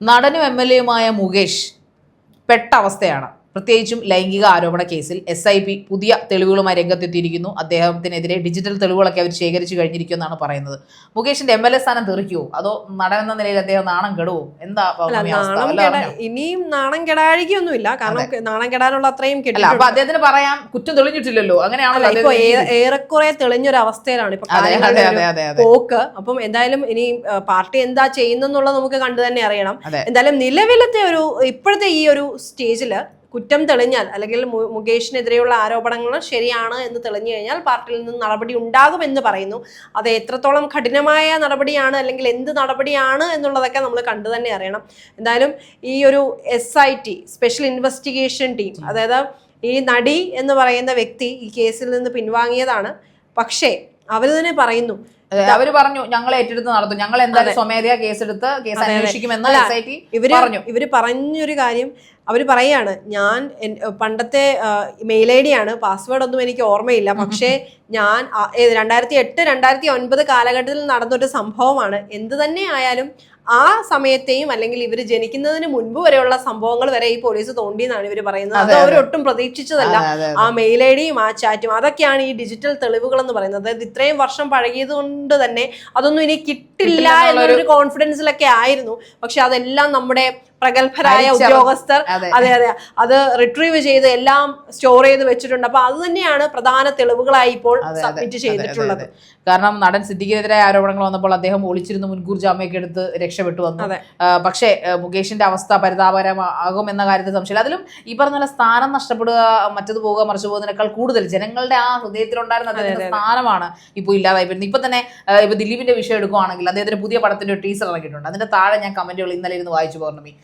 നടനും M L എയുമായ Mukesh പെട്ട അവസ്ഥയാണ്. പ്രത്യേകിച്ചും ലൈംഗിക ആരോപണ കേസിൽ എസ് ഐ പി പുതിയ തെളിവുകളുമായി രംഗത്തെത്തിയിരിക്കുന്നു. അദ്ദേഹത്തിനെതിരെ ഡിജിറ്റൽ തെളിവുകളൊക്കെ അവർ ശേഖരിച്ചു കഴിഞ്ഞിരിക്കുമെന്നാണ് പറയുന്നത്. മുകേഷിന്റെ എം എൽ എ സ്ഥാനം തെറിക്കുവോ? അതോ നടൻ എന്ന നിലയിൽ അദ്ദേഹം നാണം കെടുവോ? എന്താ? ഇനിയും നാണം കെടാഴികൊന്നുമില്ല കാരണം നാണം കെടാനുള്ള അത്രയും കിട്ടില്ല അപ്പൊ അദ്ദേഹത്തിന് പറയാം കുറ്റം തെളിഞ്ഞിട്ടില്ലല്ലോ. അങ്ങനെയാണല്ലോ ഇപ്പൊ ഏറെക്കുറെ തെളിഞ്ഞൊരു അവസ്ഥയിലാണ് ഇപ്പൊ അതെ അതെ അതെ അതെ അതെ. പോക്ക്. അപ്പം എന്തായാലും ഇനി പാർട്ടി എന്താ ചെയ്യുന്നെന്നുള്ളത് നമുക്ക് കണ്ടു തന്നെ അറിയണം. എന്തായാലും നിലവിലത്തെ ഒരു ഇപ്പോഴത്തെ ഈ ഒരു സ്റ്റേജിൽ കുറ്റം തെളിഞ്ഞാൽ അല്ലെങ്കിൽ മുകേഷിനെതിരെയുള്ള ആരോപണങ്ങൾ ശരിയാണ് എന്ന് തെളിഞ്ഞു കഴിഞ്ഞാൽ പാർട്ടിയിൽ നിന്ന് നടപടി ഉണ്ടാകുമെന്ന് പറയുന്നു. അത് എത്രത്തോളം കഠിനമായ നടപടിയാണ് അല്ലെങ്കിൽ എന്ത് നടപടിയാണ് എന്നുള്ളതൊക്കെ നമ്മൾ കണ്ടു തന്നെ അറിയണം. എന്തായാലും ഈ ഒരു S I T special investigation team അതായത് ഈ നടി എന്ന് പറയുന്ന വ്യക്തി ഈ കേസിൽ നിന്ന് പിൻവാങ്ങിയതാണ്. പക്ഷേ അവർ തന്നെ പറയുന്നു അവർ അവർ പറഞ്ഞു ഞങ്ങൾ ഏറ്റെടുത്ത് നടത്തും. ഞങ്ങൾ എന്തായാലും സ്വമേധയാ കേസെടുത്ത് കേസ്. അന്വേഷിക്കുമെന്ന് ഇവർ പറഞ്ഞു. ഇവർ പറഞ്ഞൊരു കാര്യം അവർ പറയാണ് ഞാൻ പണ്ടത്തെ മെയിൽ ഐ ഡി ആണ് പാസ്വേഡ് ഒന്നും എനിക്ക് ഓർമ്മയില്ല. പക്ഷേ ഞാൻ രണ്ടായിരത്തി എട്ട് രണ്ടായിരത്തി ഒൻപത് കാലഘട്ടത്തിൽ നടന്നൊരു സംഭവമാണ്. എന്ത് തന്നെ ആയാലും ആ സമയത്തെയും അല്ലെങ്കിൽ ഇവർ ജനിക്കുന്നതിന് മുൻപ് വരെയുള്ള സംഭവങ്ങൾ വരെ ഈ പോലീസ് തോണ്ടി എന്നാണ് ഇവർ പറയുന്നത്. അത്. അവരൊട്ടും പ്രതീക്ഷിച്ചതല്ല. ആ മെയിൽ ഐ ഡിയും ആ ചാറ്റും അതൊക്കെയാണ് ഈ ഡിജിറ്റൽ തെളിവുകൾ എന്ന് പറയുന്നത്. അതായത് ഇത്രയും വർഷം പഴകിയത് കൊണ്ട് തന്നെ അതൊന്നും ഇനി കിട്ടില്ല എന്നൊരു കോൺഫിഡൻസിലൊക്കെ ആയിരുന്നു. പക്ഷെ അതെല്ലാം നമ്മുടെ പ്രഗത്ഭരായ ഉദ്യോഗസ്ഥർ. അതെ. അതെ അതെ. റിട്രീവ് ചെയ്ത് എല്ലാം സ്റ്റോർ ചെയ്ത് വെച്ചിട്ടുണ്ട്. അപ്പൊ അത് തന്നെയാണ് പ്രധാന തെളിവുകളായി ഇപ്പോൾ സബ്മിറ്റ് ചെയ്തിട്ടുള്ളത്. കാരണം നടൻ സിദ്ദിഖിനെതിരായ ആരോപണങ്ങൾ വന്നപ്പോൾ അദ്ദേഹം ഒളിച്ചിരുന്ന് മുൻകൂർ ജാമ്യമൊക്കെ എടുത്ത് രക്ഷപ്പെട്ടു വന്നു. പക്ഷേ മുകേഷിന്റെ അവസ്ഥ പരിതാപകരമാകും എന്ന കാര്യത്തിൽ സംശയം അതിലും ഈ പറഞ്ഞ പോലെ സ്ഥാനം നഷ്ടപ്പെടുക മറ്റത് പോവുക മറിച്ചു പോകുന്നതിനേക്കാൾ കൂടുതൽ ജനങ്ങളുടെ ആ ഹൃദയത്തിലുണ്ടായിരുന്ന അദ്ദേഹത്തിന്റെ സ്ഥാനമാണ് ഇപ്പോൾ ഇല്ലാതായി വരുന്നത് ഇപ്പൊ തന്നെ ഇപ്പൊ ദിലീപിന്റെ വിഷയം എടുക്കുവാണെങ്കിൽ അദ്ദേഹത്തിന്റെ പുതിയ പടത്തിന്റെ ഒരു ടീസർ ഇറങ്ങിയിട്ടുണ്ട്. അതിന്റെ താഴെ ഞാൻ കമന്റുകൾ ഇന്നലെ ഇരുന്ന് വായിച്ചു പൗർണമി.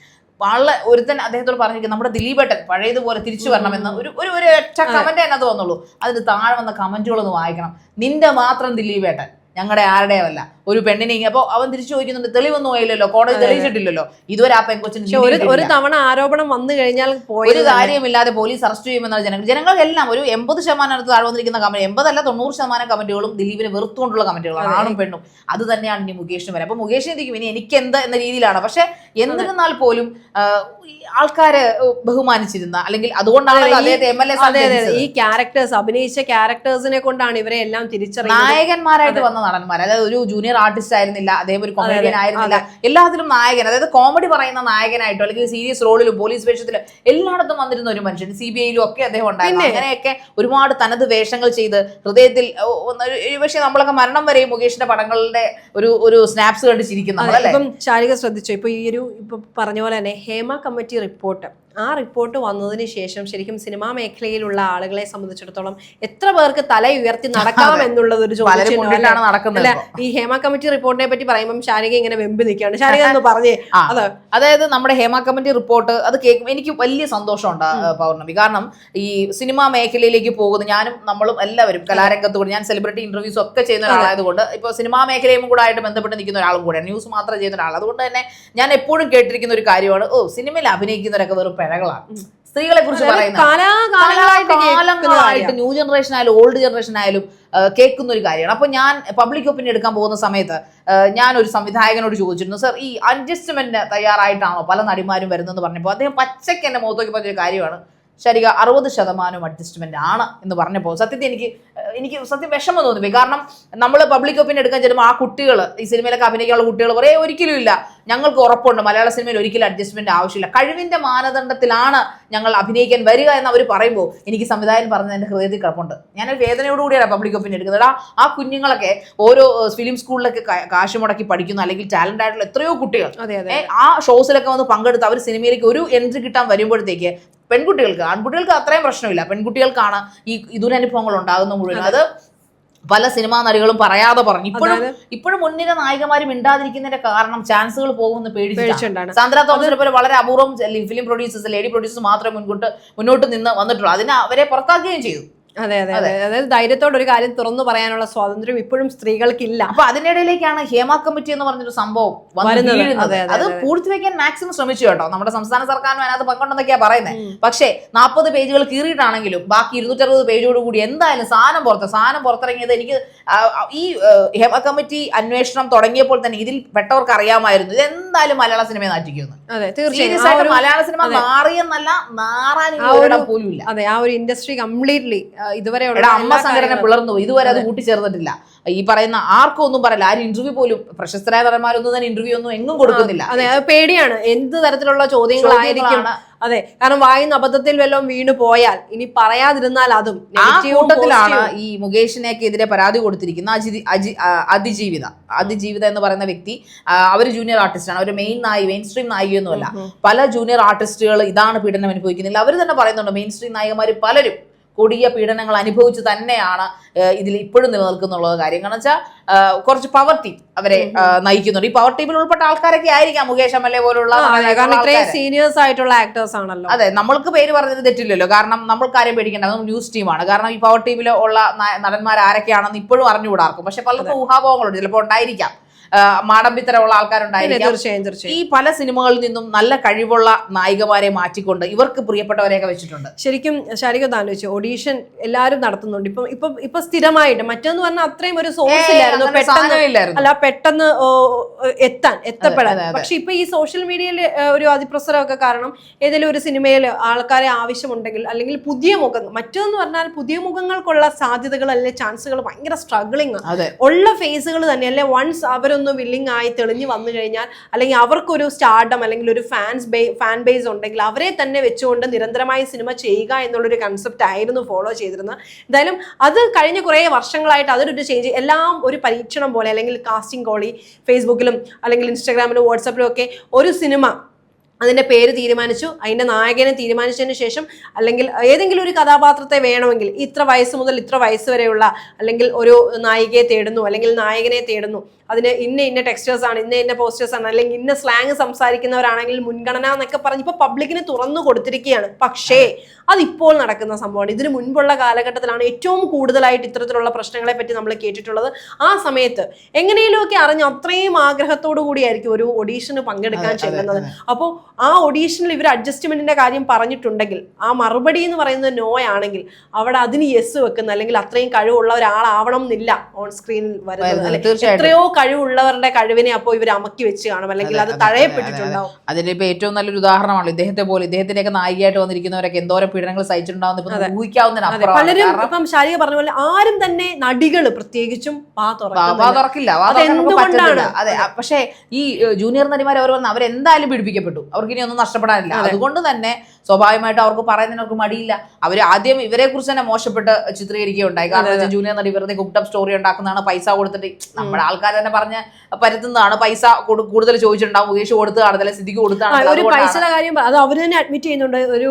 വളരെ ഒരുത്തൻ അദ്ദേഹത്തോട് പറഞ്ഞിരിക്കും നമ്മുടെ ദിലീപേട്ടൻ പഴയതുപോലെ തിരിച്ചു വരണമെന്ന്. ഒരു ഒരു ഒരു ഒറ്റ കമന്റ് തന്നെ അത് വന്നുള്ളൂ അതിന് താഴെ വന്ന കമന്റുകളൊന്ന് വായിക്കണം. നിന്റെ മാത്രം ദിലീപേട്ടൻ ഞങ്ങളുടെ ആരുടെയുമല്ല ഒരു പെണ്ണിനെ അപ്പോൾ അപ്പൊ അവൻ തിരിച്ചു ചോദിക്കുന്നുണ്ട് തെളിവൊന്നും നോയില്ലല്ലോ കോടതി തെളിയിച്ചിട്ടില്ലല്ലോ. ഇതുവരെ ആ പെൺകൊച്ചിന് ഒരു തവണ ആരോപണം വന്നു കഴിഞ്ഞാൽ ഒരു കാര്യമില്ലാതെ പോലീസ് അറസ്റ്റ് ചെയ്യുമെന്നാണ് ജനങ്ങൾ ജനങ്ങൾക്കെല്ലാം ഒരു എൺപത് ശതമാനം അടുത്ത് താഴെ വന്നിരിക്കുന്ന കമന്റ് എൺപതല്ല തൊണ്ണൂറ് ശതമാനം കമന്റുകളും ദിലീപിനെ വെറുത്തുകൊണ്ടുള്ള കമന്റുകളാണ് ആണും പെണ്ണും. അത് തന്നെയാണ് ഇനി മുകേഷിന് വരെ അപ്പൊ മുകേഷിനെ തിരിക്കും ഇനി എനിക്ക് എന്ത് എന്ന രീതിയിലാണ്. പക്ഷെ എന്നിരുന്നാൽ പോലും ആൾക്കാരെ ബഹുമാനിച്ചിരുന്ന അല്ലെങ്കിൽ അതുകൊണ്ടാണ് അദ്ദേഹത്തെ എം എൽ എ. ഈ ക്യാരക്ടേഴ്സ് അഭിനയിച്ച ക്യാരക്ടേഴ്സിനെ കൊണ്ടാണ് ഇവരെ എല്ലാം തിരിച്ചറിയുന്നത്. നായകന്മാരായിട്ട് വന്ന നടന്മാർ അതായത് ഒരു ജൂനിയർ ആർട്ടിസ്റ്റ് ആയിരുന്നില്ല അദ്ദേഹം ഒരു കോമഡിയൻ ആയിരുന്നില്ല. എല്ലാത്തിലും നായകൻ അതായത് കോമഡി പറയുന്ന നായകനായിട്ടോ അല്ലെങ്കിൽ സീരിയസ് റോളിലും പോലീസ് വേഷത്തിലും എല്ലായിടത്തും വന്നിരുന്ന ഒരു മനുഷ്യൻ. സി ബി ഐയിലും ഒക്കെ അദ്ദേഹം ഉണ്ടായിരുന്നു. അങ്ങനെയൊക്കെ ഒരുപാട് തനത് വേഷങ്ങൾ ചെയ്ത് ഹൃദയത്തിൽ പക്ഷെ നമ്മളൊക്കെ മരണം വരെയും മുകേഷിന്റെ പടങ്ങളുടെ ഒരു ഒരു സ്നാപ്സ് കണ്ട് ഇപ്പം ശാരിക ശ്രദ്ധിച്ചു? ഇപ്പൊ ഈ ഒരു ഇപ്പൊ പറഞ്ഞ പോലെ തന്നെ ഹേമ കമ്മിറ്റി റിപ്പോർട്ട് ആ റിപ്പോർട്ട് വന്നതിന് ശേഷം ശരിക്കും സിനിമാ മേഖലയിലുള്ള ആളുകളെ സംബന്ധിച്ചിടത്തോളം എത്ര പേർക്ക് തല ഉയർത്തി നടക്കാം എന്നുള്ളത് ഒരു ചോദ്യം നടക്കുന്നത് ഈ ഹേമ കമ്മിറ്റി റിപ്പോർട്ടിനെ പറ്റി പറയുമ്പോൾ ശാരിക ഇങ്ങനെ വെമ്പി നിൽക്കുകയാണ്. ശാരിക എന്ന് പറഞ്ഞേ. അതായത് നമ്മുടെ ഹേമ കമ്മിറ്റി റിപ്പോർട്ട് അത് കേൾക്കുമ്പോൾ എനിക്ക് വലിയ സന്തോഷമുണ്ട് പൗർണമി. കാരണം ഈ സിനിമാ മേഖലയിലേക്ക് പോകുന്ന ഞാനും നമ്മളും എല്ലാവരും കലാരംഗത്ത് കൂടി ഞാൻ സെലിബ്രിറ്റി ഇന്റർവ്യൂസ് ഒക്കെ ചെയ്യുന്ന ഒരാളായതുകൊണ്ട് ഇപ്പോൾ സിനിമാ മേഖലയും കൂടെ ആയിട്ട് ബന്ധപ്പെട്ട് നിൽക്കുന്ന ഒരാളും കൂടെ ന്യൂസ് മാത്രം ചെയ്യുന്ന ഒരാൾ അതുകൊണ്ട് തന്നെ ഞാൻ എപ്പോഴും കേട്ടിരിക്കുന്ന ഒരു കാര്യമാണ് ഓ സിനിമയിൽ അഭിനയിക്കുന്നവരൊക്കെ വെറും പിഴകളാണ് സ്ത്രീകളെ കുറിച്ച് പറയുന്നത് ന്യൂ ജനറേഷൻ ആയാലും ഓൾഡ് ജനറേഷൻ ആയാലും കേൾക്കുന്ന ഒരു കാര്യമാണ്. അപ്പൊ ഞാൻ പബ്ലിക് ഒപ്പീനിയൻ എടുക്കാൻ പോകുന്ന സമയത്ത് ഞാൻ ഒരു സംവിധായകനോട് ചോദിച്ചിരുന്നു സർ ഈ അഡ്ജസ്റ്റ്മെന്റ് തയ്യാറായിട്ടാണോ പല നടിമാരും വരുന്നതെന്ന് പറഞ്ഞപ്പോൾ അദ്ദേഹം പച്ചയ്ക്ക് എന്നെ മുഖത്തേക്ക് പറഞ്ഞൊരു കാര്യമാണ്. ശരിക അറുപത് ശതമാനം അഡ്ജസ്റ്റ്മെന്റ് ആണ് എന്ന് പറഞ്ഞപ്പോൾ സത്യത്തിൽ എനിക്ക് എനിക്ക് സത്യം വിഷമം തോന്നി കാരണം നമ്മൾ പബ്ലിക് ഒപ്പീനിയൻ എടുക്കാൻ ചെല്ലുമ്പോൾ ആ കുട്ടികൾ ഈ സിനിമയിലൊക്കെ അഭിനയിക്കാനുള്ള കുട്ടികൾ പറയേ ഒരിക്കലും ഇല്ല. ഞങ്ങൾക്ക് ഉറപ്പുണ്ട്. മലയാള സിനിമയിൽ ഒരിക്കലും അഡ്ജസ്റ്റ്മെന്റ് ആവശ്യമില്ല. കഴിവിന്റെ മാനദണ്ഡത്തിലാണ് ഞങ്ങൾ അഭിനയിക്കാൻ വരിക എന്ന് അവർ പറയുമ്പോൾ എനിക്ക് സംവിധായകൻ പറഞ്ഞത് എന്റെ ഹൃദയത്തിൽ കിടപ്പുണ്ട്. ഞാനൊരു വേദനയോടുകൂടിയാണ് പബ്ലിക് ഒപ്പീനിയൻ എടുക്കുന്നത്. ആ ആ കുഞ്ഞുങ്ങളൊക്കെ ഓരോ ഫിലിം സ്കൂളിലൊക്കെ കാശ് മുടക്കി പഠിക്കുന്ന. അല്ലെങ്കിൽ ടാലന്റ് ആയിട്ടുള്ള എത്രയോ കുട്ടികൾ. ആ ഷോസിലൊക്കെ വന്ന് പങ്കെടുത്ത് അവർ സിനിമയിലേക്ക് ഒരു എൻട്രി കിട്ടാൻ വരുമ്പോഴത്തേക്ക് പെൺകുട്ടികൾക്ക് ആൺകുട്ടികൾക്ക് അത്രയും പ്രശ്നമില്ല. പെൺകുട്ടികൾക്കാണ് ഈ ദുരനുഭവങ്ങൾ ഉണ്ടാകുന്ന മുഴുവൻ അത്. പല സിനിമാ നടികളും പറയാതെ പറഞ്ഞു. ഇപ്പോഴും ഇപ്പോഴും മുൻനിര നായികമാരും ഇണ്ടാതിരിക്കുന്നതിന്റെ കാരണം ചാൻസുകൾ പോകുമെന്ന് പേടിച്ചിട്ടാണ്. സാന്ദ്ര തോമസിനെ പോലെ വളരെ അപൂർവം ഫിലിം പ്രൊഡ്യൂസേഴ്സ് ലേഡി പ്രൊഡ്യൂസേഴ്സ് മാത്രമേ മുൻകൂട്ട് മുന്നോട്ട് നിന്ന് വന്നിട്ടുള്ളൂ. അതിനെ അവരെ പുറത്താക്കുകയും ചെയ്തു. അതെ അതെ അതെ. അതായത് ധൈര്യത്തോടെ ഒരു കാര്യം തുറന്നു പറയാനുള്ള സ്വാതന്ത്ര്യം ഇപ്പോഴും സ്ത്രീകൾക്കില്ല. അപ്പൊ അതിനിടയിലേക്കാണ് ഹേമ കമ്മിറ്റി എന്ന് പറഞ്ഞൊരു സംഭവം വരുന്നത്. അതെ, പൂർത്തിവെക്കാൻ മാക്സിമം ശ്രമിച്ചു കേട്ടോ. നമ്മുടെ സംസ്ഥാന സർക്കാരിനും അതിനകത്ത് പങ്കുണ്ടെന്നൊക്കെയാ പറയുന്നത് പക്ഷേ നാൽപ്പത് പേജുകൾ കീറിയിട്ടാണെങ്കിലും ബാക്കി ഇരുന്നൂറ്ററുപത് പേജോട് കൂടി എന്തായാലും സാധനം പുറത്ത് സാധനം പുറത്തിറങ്ങിയത് എനിക്ക് ഈ ഹേമ കമ്മിറ്റി അന്വേഷണം തുടങ്ങിയപ്പോൾ തന്നെ ഇതിൽ പെട്ടവർക്ക് അറിയാമായിരുന്നു. ഇത് എന്തായാലും മലയാള സിനിമയെ നാറ്റിക്കുന്നു. അതെ സീരിയസ് ആയിട്ട് മലയാള സിനിമ മാറിയെന്നല്ല മാറാൻ പോലും ഇല്ല അതെ ആ ഒരു ഇൻഡസ്ട്രി കംപ്ലീറ്റ്ലി എടാ അമ്മ സംഘടന പിളർന്നു. ഇതുവരെ അത് കൂട്ടിച്ചേർന്നിട്ടില്ല ഈ പറയുന്ന ആർക്കും ഒന്നും പറയില്ല. ആരും ഇന്റർവ്യൂ പോലും പ്രശസ്തരായ നടന്മാരൊന്നും തന്നെ ഇന്റർവ്യൂ ഒന്നും എങ്ങും കൊടുക്കുന്നില്ല. അതെ പേടിയാണ്. എന്ത് തരത്തിലുള്ള ചോദ്യങ്ങളായിരിക്കും. അതെ കാരണം വായുന്ന അബദ്ധത്തിൽ വല്ലതും വീണു പോയാൽ ഇനി പറയാതിരുന്നാൽ അതും ആ കൂട്ടത്തിലാണ് ഈ മുകേഷിനെയൊക്കെ എതിരെ പരാതി കൊടുത്തിരിക്കുന്ന അജി അജി അതിജീവിത. അതിജീവിത എന്ന് പറയുന്ന വ്യക്തി അവർ അവർ ജൂനിയർ ആർട്ടിസ്റ്റാണ് അവർ അവർ മെയിൻ നായി മെയിൻ സ്ട്രീം നായികയൊന്നുമല്ല പല ജൂനിയർ ആർട്ടിസ്റ്റുകൾ ഇതാണ് പീഡനം അനുഭവിക്കുന്നില്ല. അവർ തന്നെ പറയുന്നുണ്ട് മെയിൻ സ്ട്രീം നായികമാർ പലരും കൊടിയ പീഡനങ്ങൾ അനുഭവിച്ച് തന്നെയാണ് ഇതിൽ ഇപ്പോഴും നിലനിൽക്കുന്നുള്ളത് കാര്യം. കാരണം വെച്ചാൽ കുറച്ച് പവർ ടീം അവരെ നയിക്കുന്നുണ്ട്. ഈ പവർ ടീമിൽ ഉൾപ്പെട്ട ആൾക്കാരൊക്കെ ആയിരിക്കാം മുകേഷ് എം എൽ എ പോലുള്ള. സീനിയേഴ്സ് ആയിട്ടുള്ള ആക്ടേഴ്സ് ആണല്ലോ. അതെ നമ്മൾക്ക് പേര് പറഞ്ഞത് തെറ്റില്ലല്ലോ. കാരണം നമ്മൾക്ക് ആരെയും പേടിക്കേണ്ട. അത് ന്യൂസ് ടീമാണ് കാരണം ഈ പവർ ടീമിൽ ഉള്ള നടന്മാർ ആരൊക്കെയാണെന്ന് ഇപ്പോഴും അറിഞ്ഞുകൂടാർക്കും പക്ഷെ പലർക്കും ഊഹാഭോഹങ്ങളുണ്ട് ചിലപ്പോൾ ഉണ്ടായിരിക്കാം. മാടമ്പിത്തരമുള്ള ആൾക്കാരുണ്ടായിരുന്നു ആൾക്കാരുണ്ടായിരിക്കാം ഈ പല സിനിമകളിൽ നിന്നും നല്ല കഴിവുള്ള നായികമാരെ മാറ്റിക്കൊണ്ട് ഇവർക്ക് പ്രിയപ്പെട്ടവരെയൊക്കെ വെച്ചിട്ടുണ്ട്. ശരിക്കും ശാരിക ആലോചിച്ചു ഓഡീഷൻ എല്ലാവരും നടത്തുന്നുണ്ട്. ഇപ്പം ഇപ്പൊ ഇപ്പൊ സ്ഥിരമായിട്ട് മറ്റൊന്ന് പറഞ്ഞാൽ അത്രയും ഒരു സോഴ്സ് ഇല്ലായിരുന്നു പെട്ടെന്ന്. അല്ല പെട്ടെന്ന് എത്താൻ എത്തപ്പെടാൻ. പക്ഷെ ഇപ്പൊ ഈ സോഷ്യൽ മീഡിയയിൽ ഒരു അതിപ്രസരമൊക്കെ കാരണം ഏതെങ്കിലും ഒരു സിനിമയിൽ ആൾക്കാരെ ആവശ്യമുണ്ടെങ്കിൽ അല്ലെങ്കിൽ പുതിയ മുഖങ്ങൾ മറ്റൊന്ന് പറഞ്ഞാൽ പുതിയ മുഖങ്ങൾക്കുള്ള സാധ്യതകൾ അല്ലെങ്കിൽ ചാൻസുകൾ ഭയങ്കര സ്ട്രഗ്ലിംഗ് ഉള്ള ഫേസുകൾ തന്നെ അല്ലെ വൺസ് അവരൊന്ന് വില്ലിങ് ആയി തെളിഞ്ഞു വന്നു കഴിഞ്ഞാൽ അല്ലെങ്കിൽ അവർക്കൊരു സ്റ്റാർഡം അല്ലെങ്കിൽ ഒരു ഫാൻസ് ബേ ഫാൻ ബേസ് ഉണ്ടെങ്കിൽ അവരെ തന്നെ വെച്ചുകൊണ്ട് നിരന്തരമായി സിനിമ ചെയ്യുക എന്നുള്ളൊരു കൺസെപ്റ്റ് ആയിരുന്നു ഫോളോ ചെയ്തിരുന്നത്. എന്തായാലും അത് കഴിഞ്ഞ കുറേ വർഷങ്ങളായിട്ട് അതൊരു ചേഞ്ച് എല്ലാം ഒരു പരീക്ഷണം പോലെ അല്ലെങ്കിൽ കാസ്റ്റിംഗ് കോളി ഫേസ്ബുക്കിലും അല്ലെങ്കിൽ ഇൻസ്റ്റാഗ്രാമിലും വാട്സപ്പിലും ഒക്കെ ഒരു സിനിമ അതിന്റെ പേര് തീരുമാനിച്ചു അതിന്റെ നായകനെ തീരുമാനിച്ചതിന് ശേഷം അല്ലെങ്കിൽ ഏതെങ്കിലും ഒരു കഥാപാത്രത്തെ വേണമെങ്കിൽ ഇത്ര വയസ്സ് മുതൽ ഇത്ര വയസ്സ് വരെയുള്ള അല്ലെങ്കിൽ ഒരു നായികയെ തേടുന്നു അല്ലെങ്കിൽ നായകനെ തേടുന്നു. അതിന് ഇന്ന ഇന്ന ടെക്സ്റ്റേഴ്സ് ആണ് ഇന്ന ഇന്ന പോസ്റ്റേഴ്സ് ആണ് അല്ലെങ്കിൽ ഇന്ന സ്ലാങ് സംസാരിക്കുന്നവരാണെങ്കിൽ മുൻഗണന എന്നൊക്കെ പറഞ്ഞ് ഇപ്പോൾ പബ്ലിക്കിന് തുറന്നു കൊടുത്തിരിക്കുകയാണ്. പക്ഷേ അതിപ്പോൾ നടക്കുന്ന സംഭവമാണ്. ഇതിന് മുൻപുള്ള കാലഘട്ടത്തിലാണ് ഏറ്റവും കൂടുതലായിട്ട് ഇത്തരത്തിലുള്ള പ്രശ്നങ്ങളെ പറ്റി നമ്മൾ കേട്ടിട്ടുള്ളത്. ആ സമയത്ത് എങ്ങനെയെങ്കിലുമൊക്കെ അറിഞ്ഞ് അത്രയും ആഗ്രഹത്തോടു കൂടിയായിരിക്കും ഒരു ഒഡീഷന് പങ്കെടുക്കാൻ ചെല്ലുന്നത്. അപ്പോൾ ആ ഒഡീഷനിൽ ഇവർ അഡ്ജസ്റ്റ്മെന്റിന്റെ കാര്യം പറഞ്ഞിട്ടുണ്ടെങ്കിൽ ആ മറുപടി എന്ന് പറയുന്നത് നോ ആണെങ്കിൽ അവിടെ അതിന് യെസ് വെക്കുന്ന അല്ലെങ്കിൽ അത്രയും കഴിവുള്ള ഒരാളാവണം എന്നില്ല ഓൺ സ്ക്രീനിൽ വരുന്നത്. എത്രയോ കഴിവുള്ളവരുടെ കഴിവിനെ അപ്പോൾ ഇവർ അമക്കി വെച്ച് കാണും അല്ലെങ്കിൽ അത് തഴയപ്പെട്ടിട്ടുണ്ടാവും ഇപ്പൊ ഏറ്റവും നല്ലൊരു ഉദാഹരണമാണ് ഇദ്ദേഹത്തെ പോലെ ഇദ്ദേഹത്തിനൊക്കെ നായികയായിട്ട് വന്നിരിക്കുന്നവരൊക്കെ എന്തോരം പീഡനങ്ങൾ സഹിച്ചിട്ടുണ്ടാവുന്ന പലരും ഇപ്പം ശാരിക പറഞ്ഞ പോലെ ആരും തന്നെ നടികൾ പ്രത്യേകിച്ചും തുറക്കില്ല. വാ അത് പക്ഷേ ഈ ജൂനിയർ നടിമാർ അവർ പറഞ്ഞ അവരെന്തായാലും പീഡിപ്പിക്കപ്പെട്ടു. അവർക്ക് ഇനി ഒന്നും നഷ്ടപ്പെടാനില്ല അതുകൊണ്ട് തന്നെ സ്വാഭാവികമായിട്ട് അവർക്ക് പറയുന്നതിന് അവർക്ക് മടിയില്ല. അവർ ആദ്യം ഇവരെ കുറിച്ച് തന്നെ മോശപ്പെട്ട് ചിത്രീകരിക്കുകയുണ്ടായി. കാരണം ജൂനിയർ നടി വെറുതെ കുക്ടപ്പ് സ്റ്റോറി ഉണ്ടാക്കുന്നതാണ് പൈസ കൊടുത്തിട്ട്. നമ്മുടെ ആൾക്കാർ തന്നെ പറഞ്ഞ് പരത്തുന്നതാണ് പൈസ കൂടുതൽ ചോദിച്ചിട്ടുണ്ടാവും. മുകേഷ് കൊടുത്തതാണ് അല്ലെങ്കിൽ സ്ഥിതിക്ക് കൊടുത്താണ് ഒരു പൈസയുടെ കാര്യം അത് അവർ തന്നെ അഡ്മിറ്റ് ചെയ്യുന്നുണ്ട്. ഒരു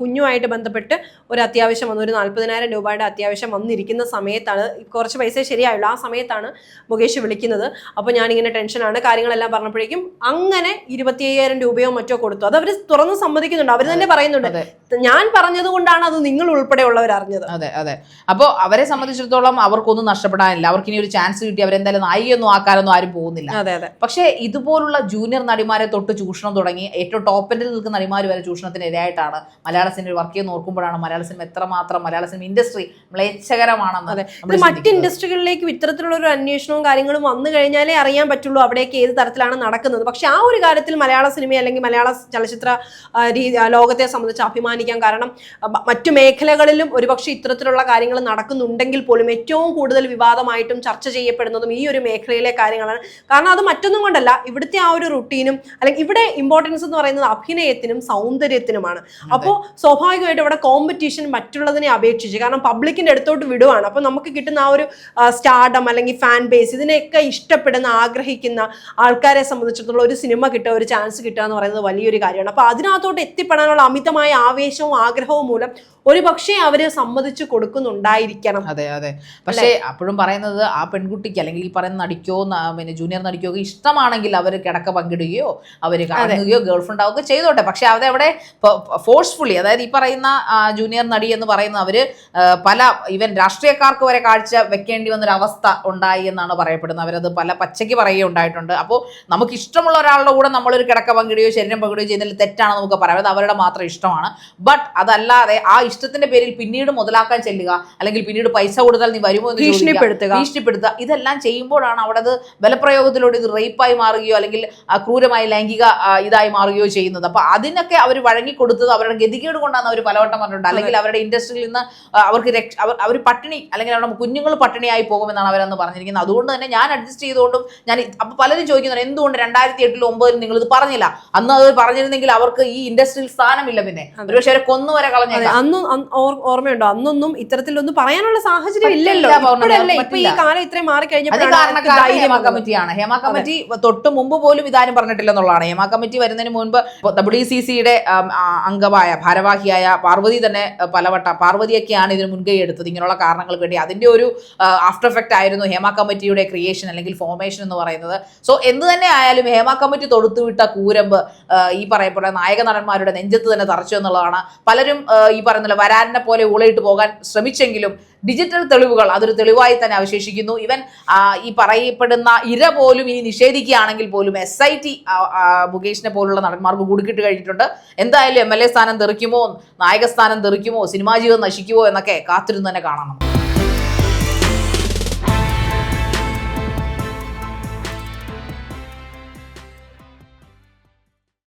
കുഞ്ഞുമായിട്ട് ബന്ധപ്പെട്ട് ഒരു അത്യാവശ്യം വന്നു. ഒരു നാല്പതിനായിരം രൂപയുടെ അത്യാവശ്യം വന്നിരിക്കുന്ന സമയത്താണ് കുറച്ച് പൈസ ശരിയായുള്ളൂ. ആ സമയത്താണ് മുകേഷ് വിളിക്കുന്നത്. അപ്പോൾ ഞാനിങ്ങനെ ടെൻഷനാണ്. കാര്യങ്ങളെല്ലാം പറഞ്ഞപ്പോഴേക്കും അങ്ങനെ ഇരുപത്തി അയ്യായിരം രൂപയോ മറ്റോ കൊടുത്തു. അത് അവർ തുറന്ന് സമ്മതിക്കുന്നുണ്ട്. അവർ തന്നെ പറയുന്നുണ്ട്. ഞാൻ പറഞ്ഞത് കൊണ്ടാണ് അത് നിങ്ങൾ ഉൾപ്പെടെയുള്ളവർ അറിഞ്ഞത്. അതെ അതെ. അപ്പോൾ അവരെ സംബന്ധിച്ചിടത്തോളം അവർക്കൊന്നും നഷ്ടപ്പെടാനില്ല. അവർക്ക് ഇനി ഒരു ചാൻസ് കിട്ടി അവരെന്തായാലും നായികയൊന്നും ആക്കാനൊന്നും ആരും പോകുന്നില്ല. അതെ അതെ. പക്ഷേ ഇതുപോലുള്ള ജൂനിയർ നടിമാരെ തൊട്ട് ചൂഷണം തുടങ്ങി ഏറ്റവും ടോപ്പ് എൻഡിൽ നിൽക്കുന്ന നടിമാർ വരെ ചൂഷണത്തിന് ഇരയായിട്ടാണ് മലയാള സിനിമയിൽ വർക്ക് ചെയ്യുന്ന ഓർക്കുമ്പോഴാണ് മലയാള സിനിമ എത്രമാത്രം മലയാള സിനിമ ഇൻഡസ്ട്രി മ്ലേച്ഛകരമാണെന്ന് അതെ. മറ്റ് ഇൻഡസ്ട്രികളിലേക്ക് ഇൻഡസ്ട്രികളിലേക്കും ഇത്തരത്തിലുള്ള ഒരു അന്വേഷണവും കാര്യങ്ങളും വന്നു കഴിഞ്ഞാലേ അറിയാൻ പറ്റുള്ളൂ അവിടേക്ക് ഏത് തരത്തിലാണ് നടക്കുന്നത്. പക്ഷെ ആ ഒരു കാര്യത്തിൽ മലയാള സിനിമ അല്ലെങ്കിൽ മലയാള ചലച്ചിത്ര ലോകത്തെ സംബന്ധിച്ച് അഭിമാനിക്കാം. കാരണം മറ്റു മേഖലകളിലും ഒരുപക്ഷെ ഇത്തരത്തിലുള്ള കാര്യങ്ങൾ നടക്കുന്നുണ്ടെങ്കിൽ പോലും ഏറ്റവും കൂടുതൽ വിവാദമായിട്ടും ചർച്ച ചെയ്യപ്പെടുന്നതും ഈ ഒരു മേഖലയിലെ കാര്യങ്ങളാണ്. കാരണം അത് മറ്റൊന്നും കൊണ്ടല്ല. ഇവിടുത്തെ ആ ഒരു റുട്ടീനും അല്ലെങ്കിൽ ഇവിടെ ഇമ്പോർട്ടൻസ് എന്ന് പറയുന്നത് അഭിനയത്തിനും സൗന്ദര്യത്തിനുമാണ്. അപ്പോൾ സ്വാഭാവികമായിട്ടും ഇവിടെ കോമ്പറ്റീഷൻ മറ്റുള്ളതിനെ അപേക്ഷിച്ച് കാരണം പബ്ലിക്കിന്റെ അടുത്തോട്ട് വിടുവാണ്. അപ്പോൾ നമുക്ക് കിട്ടുന്ന ആ ഒരു സ്റ്റാർഡം അല്ലെങ്കിൽ ഫാൻ ബേസ് ഇതിനെയൊക്കെ ഇഷ്ടപ്പെടുന്ന ആഗ്രഹിക്കുന്ന ആൾക്കാരെ സംബന്ധിച്ചിടത്തോളം ഒരു സിനിമ കിട്ടുക ഒരു ചാൻസ് കിട്ടുക എന്ന് പറയുന്നത് വലിയൊരു കാര്യമാണ്. അപ്പോൾ അതിനകത്തോട്ട് എത്തിപ്പെടാനുള്ള അമിതമായ ആവേശവും ആഗ്രഹവും മൂലം ഒരു പക്ഷേ അവർ സമ്മതിച്ചു കൊടുക്കുന്നുണ്ടായിരിക്കണം. അതെ അതെ. പക്ഷേ അപ്പോഴും പറയുന്നത് ആ പെൺകുട്ടിക്ക് അല്ലെങ്കിൽ ഈ പറയുന്ന നടിക്കോ പിന്നെ ജൂനിയർ നടിക്കോ ഇഷ്ടമാണെങ്കിൽ അവർ കിടക്ക പങ്കിടുകയോ അവർ കാണുകയോ ഗേൾ ഫ്രണ്ട് ആവുകയോ ചെയ്തോട്ടെ. പക്ഷെ അതവിടെ ഫോഴ്സ്ഫുള്ളി അതായത് ഈ പറയുന്ന ജൂനിയർ നടി എന്ന് പറയുന്ന അവർ പല ഇവൻ രാഷ്ട്രീയക്കാർക്ക് വരെ കാഴ്ച വെക്കേണ്ടി വന്നൊരു അവസ്ഥ ഉണ്ടായി എന്നാണ് പറയപ്പെടുന്നത്. അവരത് പല പച്ചയ്ക്ക് പറയുകയുണ്ടായിട്ടുണ്ട് അപ്പോൾ നമുക്ക് ഇഷ്ടമുള്ള ഒരാളുടെ കൂടെ നമ്മളൊരു കിടക്ക പങ്കിടുകയോ ശരീരം പങ്കിടുകയോ ചെയ്യുന്നതിൽ തെറ്റാണ് നമുക്ക് പറയാം. അത് അവരുടെ മാത്രം ഇഷ്ടമാണ്. ബട്ട് അതല്ലാതെ ആ ഇഷ്ടത്തിന്റെ പേരിൽ പിന്നീട് മുതലാക്കാൻ ചെല്ലുക അല്ലെങ്കിൽ പിന്നീട് പൈസ കൊടുത്താൽ നീ വരുമോ എന്ന് ഭീഷണിപ്പെടുത്തുക. ഭീഷണിപ്പെടുത്തുക. ഇതെല്ലാം ചെയ്യുമ്പോഴാണ് അവിടെ അത് ബലപ്രയോഗത്തിലൂടെ ഇത് റേപ്പായി മാറുകയോ അല്ലെങ്കിൽ ക്രൂരമായി ലൈംഗിക ഇതായി മാറുകയോ ചെയ്യുന്നത്. അപ്പൊ അതിനൊക്കെ അവർ വഴങ്ങിക്കൊടുത്തത് അവരുടെ ഗതികേട് കൊണ്ടാണ് അവർ പലവട്ടം പറഞ്ഞിട്ടുണ്ട്. അല്ലെങ്കിൽ അവരുടെ ഇൻഡസ്ട്രിയിൽ നിന്ന് അവർക്ക് രക്ഷ അവർ പട്ടിണി അല്ലെങ്കിൽ അവരുടെ കുഞ്ഞുങ്ങൾ പട്ടിണിയായി പോകുമെന്നാണ് അവരന്ന് പറഞ്ഞിരിക്കുന്നത്. അതുകൊണ്ട് തന്നെ ഞാൻ അഡ്ജസ്റ്റ് ചെയ്തുകൊണ്ടും ഞാൻ അപ്പൊ പലരും ചോദിക്കുന്നുണ്ട് എന്തുകൊണ്ട് രണ്ടായിരത്തി എട്ടിലും ഒമ്പതിലും നിങ്ങൾ ഇത് പറഞ്ഞില്ല? അന്ന് അത് പറഞ്ഞിരുന്നെങ്കിൽ അവർക്ക് ഈ ഇൻഡസ്ട്രിയിൽ സ്ഥാനമില്ല പിന്നെ. ഒരുപക്ഷെ അവരെ കൊന്നുവരെ കളഞ്ഞു കളഞ്ഞേക്കാം അന്നും ഓർ- ഓർമ്മയുണ്ടോ? അന്നൊന്നും ഇത്തരത്തിലൊന്നും പറയാനുള്ള സാഹചര്യം ഇല്ലല്ലോ. ഇപ്പോഴല്ലേ? ഇപ്പൊ ഈ കാലം ഇത്രയും മാറി കഴിഞ്ഞപ്പോൾ ഹേമ കമ്മിറ്റിയാണ്. ഹേമ കമ്മിറ്റി തൊട്ട് മുമ്പ് പോലും ഇതാരും പറഞ്ഞിട്ടില്ലെന്നുള്ളതാണ്. ഹേമ കമ്മിറ്റി വരുന്നതിന് മുൻപ് ഡബ്ല്യു സി സിയുടെ അംഗമായ ഭാരവാഹിയായ പാർവതി തന്നെ പലവട്ട പാർവതിയൊക്കെയാണ് ഇതിന് മുൻകൈ എടുത്തത്. ഇങ്ങനെയുള്ള കാരണങ്ങൾക്ക് വേണ്ടി അതിന്റെ ഒരു ആഫ്റ്റർ എഫക്റ്റ് ആയിരുന്നു ഹേമ കമ്മിറ്റിയുടെ ക്രിയേഷൻ അല്ലെങ്കിൽ ഫോർമേഷൻ എന്ന് പറയുന്നത്. സോ എന്ത് തന്നെ ആയാലും ഹേമ കമ്മിറ്റി തൊടുത്തുവിട്ട കൂരമ്പ് ഈ പറയപ്പെടുന്ന നായക നടന്മാരുടെ നെഞ്ചത്ത് തന്നെ തറച്ചു എന്നുള്ളതാണ്. പലരും ഈ ഈ പറയുന്നില്ല വരാനെ പോലെ ഊളയിട്ട് പോകാൻ ശ്രമിച്ചെങ്കിലും ഡിജിറ്റൽ തെളിവുകൾ അതൊരു തെളിവായി തന്നെ അവശേഷിക്കുന്നു. ഇവൻ ഈ പറയപ്പെടുന്ന ഇര പോലും ഇനി നിഷേധിക്കുകയാണെങ്കിൽ പോലും എസ് ഐ ടി മുകേഷിനെ പോലുള്ള നടന്മാർക്ക് കുടുക്കിട്ട് കഴിഞ്ഞിട്ടുണ്ട്. എന്തായാലും എം എൽ എ സ്ഥാനം തെറിക്കുമോ? നായക സ്ഥാനം തെറിക്കുമോ? സിനിമാ ജീവിതം നശിക്കുമോ? എന്നൊക്കെ കാത്തിരുന്ന് തന്നെ കാണണം